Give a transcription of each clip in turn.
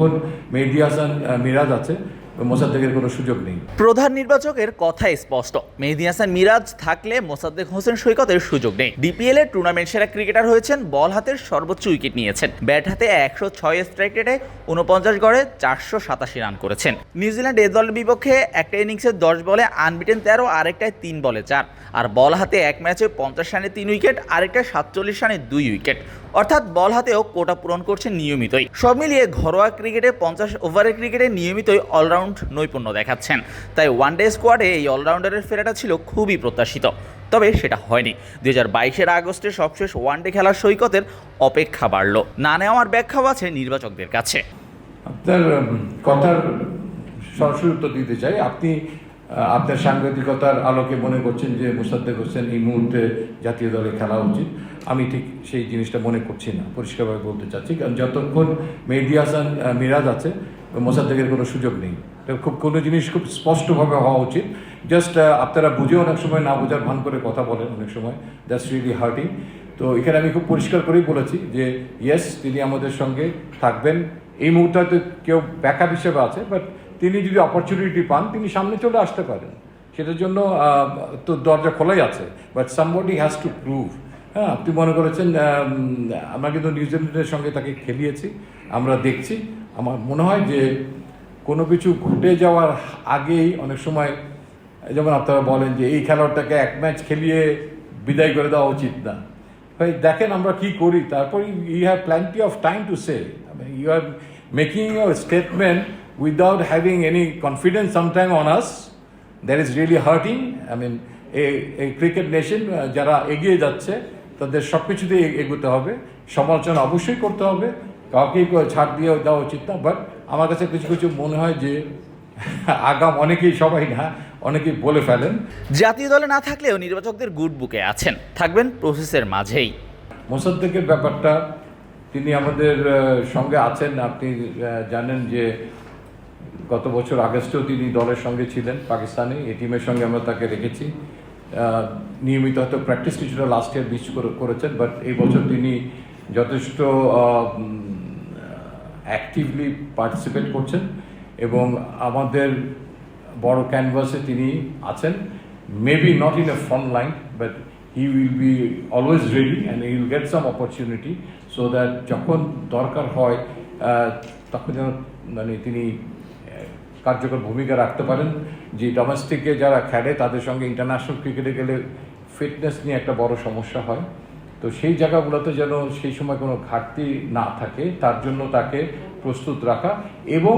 যতক্ষণ মেহেদি হাসান মিরাজ আছে, মোসাদ্দেকের কোনো সুযোগ নেই। প্রধান নির্বাচকের কথাই স্পষ্ট। মেহেদি হাসান, মিরাজ থাকলে মোসাদ্দেক হোসেন সৈকতের সুযোগ নেই। ডিপিএল এর টুর্নামেন্ট সেরা ক্রিকেটার হয়েছেন, বল হাতের সর্বোচ্চ উইকেট নিয়েছেন। ব্যাট হাতে একশো ছয় স্ট্রাইক রেটে উনপঞ্চাশ গড়ে চারশো সাতাশি রান করেছেন। নিউজিল্যান্ড এ দলের বিপক্ষে একটা ইনিংসে দশ বলে আনবিটেন তেরো, আরেকটায় তিন বলে চার। আর বল হাতে এক ম্যাচে পঞ্চাশ রানে তিন উইকেট আরেকটা সাতচল্লিশ রানে দুই উইকেট অর্থাৎ বল হাতেও কোটা পূরণ করছেন নিয়মিতই। সব মিলিয়ে ঘরোয়া ক্রিকেটে পঞ্চাশ ওভারের ক্রিকেটে নিয়মিতই অলরাউন্ড নৈপুণ্য দেখাচ্ছেন। তাই ওয়ান ডে স্কোয়াডে এই অলরাউন্ডারের ফেরাটা ছিল খুবই প্রত্যাশিত। তবে সেটা হয়নি। দুই হাজার বাইশের আগস্টে সবশেষ ওয়ানডে খেলার সৈকতের অপেক্ষা বাড়ল। না নেওয়ার ব্যাখ্যাও আছে নির্বাচকদের কাছে। আপনার কথার সরাসরি উত্তর দিতে চাই। আপনি আপনার সাংবাদিকতার আলোকে মনে করছেন যে মোসাদ্দেক হোসেন এই মুহূর্তে জাতীয় দলে খেলা উচিত। আমি ঠিক সেই জিনিসটা মনে করছি না, পরিষ্কারভাবে বলতে চাচ্ছি। কারণ যতক্ষণ মেহেদি হাসান মিরাজ আছে, মোসাদ্দেকের কোনো সুযোগ নেই। খুব কোনো জিনিস খুব স্পষ্টভাবে হওয়া উচিত। জাস্ট আপনারা বুঝে অনেক সময় না বোঝার ভান করে কথা বলেন অনেক সময়। দ্যাটস রিয়েলি হার্টিং তো এখানে আমি খুব পরিষ্কার করেই বলেছি যে ইয়েস তিনি আমাদের সঙ্গে থাকবেন। এই মুহূর্তে কেউ ব্যাকআপ হিসেবে আছে বাট তিনি যদি অপরচুনিটি পান, তিনি সামনে চলে আসতে পারেন। সেটার জন্য তো দরজা খোলাই আছে। But somebody has to prove হ্যাঁ আপনি মনে করেছেন আমরা কিন্তু নিউজিল্যান্ডের সঙ্গে তাকে খেলিয়েছি, আমরা দেখছি। আমার মনে হয় যে কোনো কিছু ঘটে যাওয়ার আগেই অনেক সময়, যেমন আপনারা বলেন যে এই খেলোয়াড়টাকে এক ম্যাচ খেলিয়ে বিদায় করে দেওয়া উচিত না। ভাই, দেখেন আমরা কি করি। তারপর you have plenty of time to say you are making your statement without having any confidence sometime on us that is really hurting I mean এই ক্রিকেট নেশন যারা এগিয়ে যাচ্ছে তাদের সব কিছুতেই এগোতে হবে। সমালোচনা অবশ্যই করতে হবে। কাউকেই ছাড় দিয়ে দেওয়া উচিত না। বাট আমার কাছে কিছু কিছু মনে হয় যে আগাম অনেকেই সবাই না অনেকেই বলে ফেলেন। জাতীয় দলে না থাকলেও নির্বাচকদের গুড বুকে আছেন। থাকবেন প্রসেসের মাঝেই। মোসাদ্দেকের ব্যাপারটা তিনি আমাদের সঙ্গে আছেন। আপনি জানেন যে গত বছর আগস্টেও তিনি দলের সঙ্গে ছিলেন, পাকিস্তানে। এই টিমের সঙ্গে আমরা তাকে রেখেছি। নিয়মিত হয়তো প্র্যাকটিস কিছুটা লাস্ট ইয়ার মিস করেছেন বাট এই বছর তিনি যথেষ্ট অ্যাক্টিভলি পার্টিসিপেট করছেন এবং আমাদের বড় ক্যানভাসে তিনি আছেন। Maybe not in a front line but he will be always ready and he will get some opportunity so that যখন দরকার হয় তখন যেন মানে তিনি কার্যকর ভূমিকা রাখতে পারেন। যে ডোমেস্টিকে যারা খেলে, তাদের সঙ্গে ইন্টারন্যাশনাল ক্রিকেটে গেলে ফিটনেস নিয়ে একটা বড় সমস্যা হয়। তো সেই জায়গাগুলোতে যেন সেই সময় কোনো ঘাটতি না থাকে, তার জন্য তাকে প্রস্তুত রাখা এবং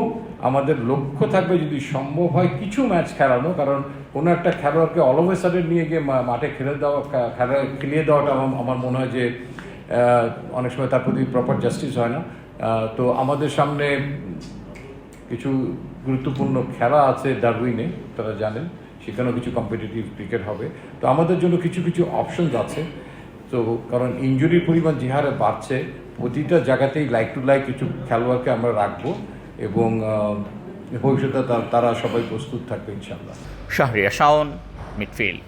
আমাদের লক্ষ্য থাকবে যদি সম্ভব হয় কিছু ম্যাচ খেলানো, কারণ কোনো একটা খেলোয়াড়কে অলওয়েসারের নিয়ে গিয়ে মাঠে খেলে দেওয়া, খেলা, খেলিয়ে দেওয়াটা আমার মনে হয় যে অনেক সময় তার প্রতি প্রপার জাস্টিস হয় না। তো আমাদের সামনে কিছু গুরুত্বপূর্ণ খেলা আছে ডারউইনে তারা জানেন, সেখানেও কিছু কম্পিটিটিভ ক্রিকেট হবে। তো আমাদের জন্য কিছু কিছু অপশনস আছে। তো কারণ ইঞ্জুরির পরিমাণ যে হারে বাড়ছে, প্রতিটা জায়গাতেই লাইক টু লাইক কিছু খেলোয়াড়কে আমরা রাখব এবং ভবিষ্যতে তারা সবাই প্রস্তুত থাকবে ইনশাল্লাহ শাহরিয়া শাওন মিডফিল্ড